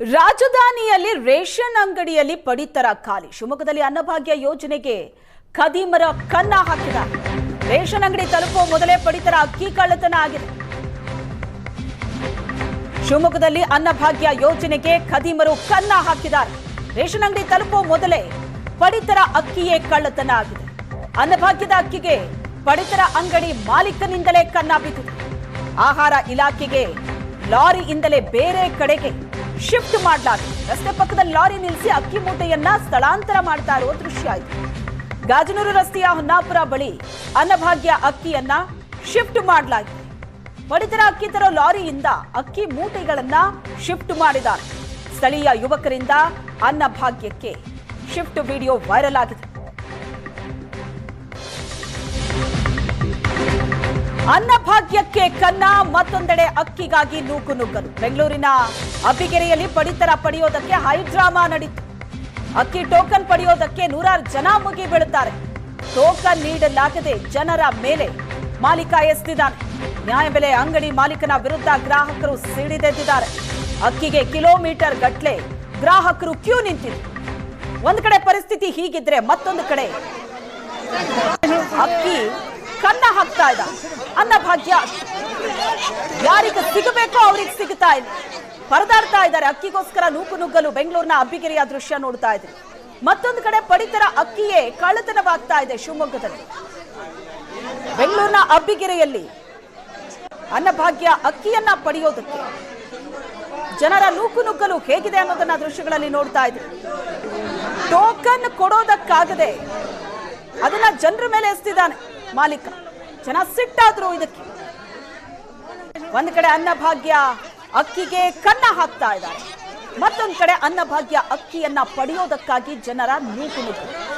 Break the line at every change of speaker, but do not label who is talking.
ರಾಜಧಾನಿಯಲ್ಲಿ ರೇಷನ್ ಅಂಗಡಿಯಲ್ಲಿ ಪಡಿತರ ಖಾಲಿ. ಶಿವಮೊಗ್ಗದಲ್ಲಿ ಅನ್ನಭಾಗ್ಯ ಯೋಜನೆಗೆ ಖದೀಮರ ಕನ್ನ ಹಾಕಿದ. ರೇಷನ್ ಅಂಗಡಿ ತಲುಪುವ ಮೊದಲೇ ಪಡಿತರ ಅಕ್ಕಿ ಕಳ್ಳತನ ಆಗಿದೆ. ಶಿವಮೊಗ್ಗದಲ್ಲಿ ಅನ್ನಭಾಗ್ಯ ಯೋಜನೆಗೆ ಖದೀಮರು ಕನ್ನ ಹಾಕಿದ್ದಾರೆ. ರೇಷನ್ ಅಂಗಡಿ ತಲುಪುವ ಮೊದಲೇ ಪಡಿತರ ಅಕ್ಕಿಯೇ ಕಳ್ಳತನ ಆಗಿದೆ. ಅನ್ನಭಾಗ್ಯದ ಅಕ್ಕಿಗೆ ಪಡಿತರ ಅಂಗಡಿ ಮಾಲೀಕನಿಂದಲೇ ಕನ್ನ ಬಿದ್ದಿದೆ. ಆಹಾರ ಇಲಾಖೆಗೆ ಲಾರಿಯಿಂದಲೇ ಬೇರೆ ಕಡೆಗೆ ಶಿಫ್ಟ್ ಮಾಡಲಾಗಿದೆ ರಸ್ತೆ ಪಕ್ಕದಲ್ಲಿ ಲಾರಿ ನಿಲ್ಲಿಸಿ ಅಕ್ಕಿ ಮೂಟೆಯನ್ನ ಸ್ಥಳಾಂತರ ಮಾಡ್ತಾ ಇರುವ ದೃಶ್ಯ ಇದು. ಗಾಜನೂರು ರಸ್ತೆಯ ಹೊನ್ನಾಪುರ ಬಳಿ ಅನ್ನಭಾಗ್ಯ ಅಕ್ಕಿಯನ್ನ ಶಿಫ್ಟ್ ಮಾಡಲಾಗಿದೆ ಪಡಿತರ ಅಕ್ಕಿ ತರೋ ಲಾರಿಯಿಂದ ಅಕ್ಕಿ ಮೂಟೆಗಳನ್ನ ಶಿಫ್ಟ್ ಮಾಡಿದ್ದಾರೆ. ಸ್ಥಳೀಯ ಯುವಕರಿಂದ ಅನ್ನಭಾಗ್ಯಕ್ಕೆ ಶಿಫ್ಟ್ ವಿಡಿಯೋ ವೈರಲ್ ಆಗಿದೆ. ಅನ್ನಭಾಗ್ಯಕ್ಕೆ ಕನ್ನ, ಮತ್ತೊಂದೆಡೆ ಅಕ್ಕಿಗಾಗಿ ನೂಕು ನುಗ್ಗಲು. ಬೆಂಗಳೂರಿನ ಅಬ್ಬಿಗೆರೆಯಲ್ಲಿ ಪಡಿತರ ಪಡೆಯೋದಕ್ಕೆ ಹೈಡ್ರಾಮಾ ನಡೀತು. ಅಕ್ಕಿ ಟೋಕನ್ ಪಡೆಯೋದಕ್ಕೆ ನೂರಾರು ಜನ ಮುಗಿ ಬೀಳುತ್ತಾರೆ. ಟೋಕನ್ ನೀಡಲಾಗದೆ ಜನರ ಮೇಲೆ ಮಾಲೀಕ ಎಸ್ತಿದ್ದಾನೆ ನ್ಯಾಯಬೆಲೆ ಅಂಗಡಿ ಮಾಲೀಕನ ವಿರುದ್ಧ ಗ್ರಾಹಕರು ಸಿಡಿದೆದ್ದಿದ್ದಾರೆ ಅಕ್ಕಿಗೆ ಕಿಲೋಮೀಟರ್ ಗಟ್ಲೆ ಗ್ರಾಹಕರು ಕ್ಯೂ ನಿಂತಿದ್ರು ಒಂದು ಕಡೆ ಪರಿಸ್ಥಿತಿ ಹೀಗಿದ್ರೆ ಮತ್ತೊಂದು ಕಡೆ. ಕನ್ನ ಹಾಕ್ತಾ ಇದ್ದ ಅನ್ನಭಾಗ್ಯ ಯಾರಿಗೆ ಸಿಗಬೇಕೋ ಅವ್ರಿಗೆ ಸಿಗ್ತಾ ಇಲ್ಲ. ಪರದಾಡ್ತಾ ಇದ್ದಾರೆ. ಅಕ್ಕಿಗೋಸ್ಕರ ನೂಕು ನುಗ್ಗಲು ಬೆಂಗಳೂರಿನ ಅಬ್ಬಿಗೆರೆಯ ದೃಶ್ಯ ನೋಡ್ತಾ ಇದ್ರಿ. ಮತ್ತೊಂದು ಕಡೆ ಪಡಿತರ ಅಕ್ಕಿಯೇ ಕಳ್ಳತನವಾಗ್ತಾ ಇದೆ ಶಿವಮೊಗ್ಗದಲ್ಲಿ. ಬೆಂಗಳೂರಿನ ಅಬ್ಬಿಗೆರೆಯಲ್ಲಿ ಅನ್ನಭಾಗ್ಯ ಅಕ್ಕಿಯನ್ನ ಪಡೆಯೋದಕ್ಕೆ ಜನರ ನೂಕು ನುಗ್ಗಲು ಹೇಗಿದೆ ಅನ್ನೋದನ್ನ ದೃಶ್ಯಗಳಲ್ಲಿ ನೋಡ್ತಾ ಇದ್ರಿ. ಟೋಕನ್ ಕೊಡೋದಕ್ಕಾಗದೆ ಅದನ್ನ ಜನರ ಮೇಲೆ ಎಸ್ತಿದ್ದಾನೆ ಮಾಲೀಕ. ಜನ ಸಿಟ್ಟಾದ್ರು ಇದಕ್ಕೆ. ಒಂದ್ ಕಡೆ ಅನ್ನಭಾಗ್ಯ ಅಕ್ಕಿಗೆ ಕನ್ನ ಹಾಕ್ತಾ ಇದ್ದಾರೆ. ಮತ್ತೊಂದ್ ಕಡೆ ಅನ್ನಭಾಗ್ಯ ಅಕ್ಕಿಯನ್ನ ಪಡೆಯೋದಕ್ಕಾಗಿ ಜನರ ನೂಕು ನುಗ್ಗು